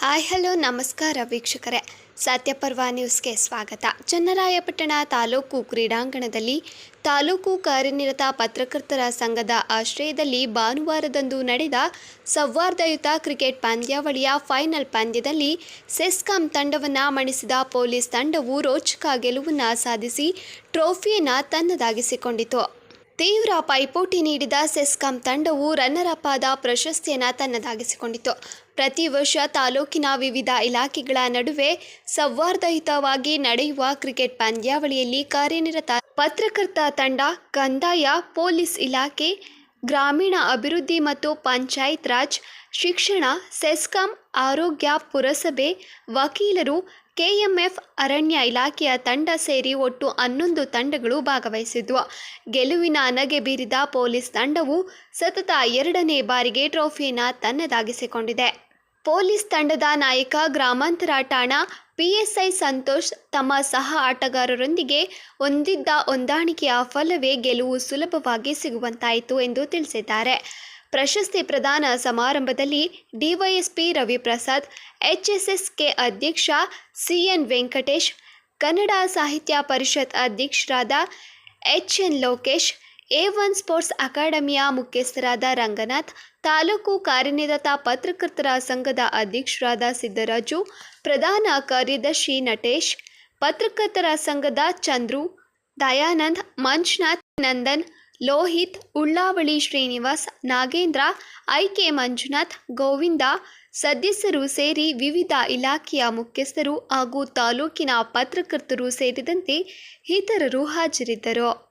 Hi, hello, ನಮಸ್ಕಾರ ವೀಕ್ಷಕರೇ. ಸತ್ಯಪರ್ವ ನ್ಯೂಸ್ಗೆ ಸ್ವಾಗತ. ಚನ್ನರಾಯಪಟ್ಟಣ ತಾಲೂಕು ಕ್ರೀಡಾಂಗಣದಲ್ಲಿ ತಾಲೂಕು ಕಾರ್ಯನಿರತ ಪತ್ರಕರ್ತರ ಸಂಘದ ಆಶ್ರಯದಲ್ಲಿ ಭಾನುವಾರದಂದು ನಡೆದ ಸೌಹಾರ್ದಯುತ ಕ್ರಿಕೆಟ್ ಪಂದ್ಯಾವಳಿಯ ಫೈನಲ್ ಪಂದ್ಯದಲ್ಲಿ ಸೆಸ್ಕಾಂ ತಂಡವನ್ನು ಮಣಿಸಿದ ಪೊಲೀಸ್ ತಂಡವು ರೋಚಕ ಗೆಲುವನ್ನು ಸಾಧಿಸಿ ಟ್ರೋಫಿಯನ್ನು ತನ್ನದಾಗಿಸಿಕೊಂಡಿತು. ತೀವ್ರ ಪೈಪೋಟಿ ನೀಡಿದ ಸೆಸ್ಕಾಂ ತಂಡವು ರನ್ನರ್ ಅಪ್ ಆದ ಪ್ರಶಸ್ತಿಯನ್ನು ತನ್ನದಾಗಿಸಿಕೊಂಡಿತು ಪ್ರತಿ ವರ್ಷ ತಾಲೂಕಿನ ವಿವಿಧ ಇಲಾಖೆಗಳ ನಡುವೆ ಸೌಹಾರ್ದಯುತವಾಗಿ ನಡೆಯುವ ಕ್ರಿಕೆಟ್ ಪಂದ್ಯಾವಳಿಯಲ್ಲಿ ಕಾರ್ಯನಿರತ ಪತ್ರಕರ್ತ ತಂಡ, ಕಂದಾಯ, ಪೊಲೀಸ್ ಇಲಾಖೆ, ಗ್ರಾಮೀಣ ಅಭಿವೃದ್ಧಿ ಮತ್ತು ಪಂಚಾಯತ್ ರಾಜ್, ಶಿಕ್ಷಣ, ಸೆಸ್ಕಾಂ, ಆರೋಗ್ಯ ಪುರಸಭೆ, ವಕೀಲರು ಕೆಎಂಎಫ್ ಅರಣ್ಯ ಇಲಾಖೆಯ ತಂಡ ಸೇರಿ ಒಟ್ಟು ಹನ್ನೊಂದು ತಂಡಗಳು ಭಾಗವಹಿಸಿದ್ವು. ಗೆಲುವಿನ ನಗೆ ಬೀರಿದ ಪೊಲೀಸ್ ತಂಡವು ಸತತ ಎರಡನೇ ಬಾರಿಗೆ ಟ್ರೋಫಿಯನ್ನು ತನ್ನದಾಗಿಸಿಕೊಂಡಿದೆ. ಪೊಲೀಸ್ ತಂಡದ ನಾಯಕ ಗ್ರಾಮಾಂತರ ಠಾಣಾ ಪಿಎಸ್ಐ ಸಂತೋಷ್ ತಮ್ಮ ಸಹ ಆಟಗಾರರೊಂದಿಗೆ ಹೊಂದಿದ್ದ ಹೊಂದಾಣಿಕೆಯ ಫಲವೇ ಗೆಲುವು ಸುಲಭವಾಗಿ ಸಿಗುವಂತಾಯಿತು ಎಂದು ತಿಳಿಸಿದ್ದಾರೆ. ಪ್ರಶಸ್ತಿ ಪ್ರದಾನ ಸಮಾರಂಭದಲ್ಲಿ ಡಿವೈಎಸ್ಪಿ ರವಿಪ್ರಸಾದ್, ಎಚ್ಎಸ್ಎಸ್ಕೆ ಅಧ್ಯಕ್ಷ ಸಿಎನ್ ವೆಂಕಟೇಶ್, ಕನ್ನಡ ಸಾಹಿತ್ಯ ಪರಿಷತ್ ಅಧ್ಯಕ್ಷರಾದ H N Lokesh, A one sports ಅಕಾಡೆಮಿಯ ಮುಖ್ಯಸ್ಥರಾದ ರಂಗನಾಥ್, ತಾಲೂಕು ಕಾರ್ಯನಿರತ ಪತ್ರಕರ್ತರ ಸಂಘದ ಅಧ್ಯಕ್ಷರಾದ ಸಿದ್ದರಾಜು, ಪ್ರಧಾನ ಕಾರ್ಯದರ್ಶಿ ನಟೇಶ್, ಪತ್ರಕರ್ತರ ಸಂಘದ ಚಂದ್ರು, ದಯಾನಂದ್, ಮಂಜುನಾಥ್, ನಂದನ್ ಲೋಹಿತ್, ಉಳ್ಳಾವಳಿ ಶ್ರೀನಿವಾಸ್, ನಾಗೇಂದ್ರ, ಐಕೆ ಮಂಜುನಾಥ್, ಗೋವಿಂದ, ಸದಸ್ಯರು ಸೇರಿ ವಿವಿಧ ಇಲಾಖೆಯ ಮುಖ್ಯಸ್ಥರು ಹಾಗೂ ತಾಲೂಕಿನ ಪತ್ರಕರ್ತರು ಸೇರಿದಂತೆ ಇತರರು ಹಾಜರಿದ್ದರು.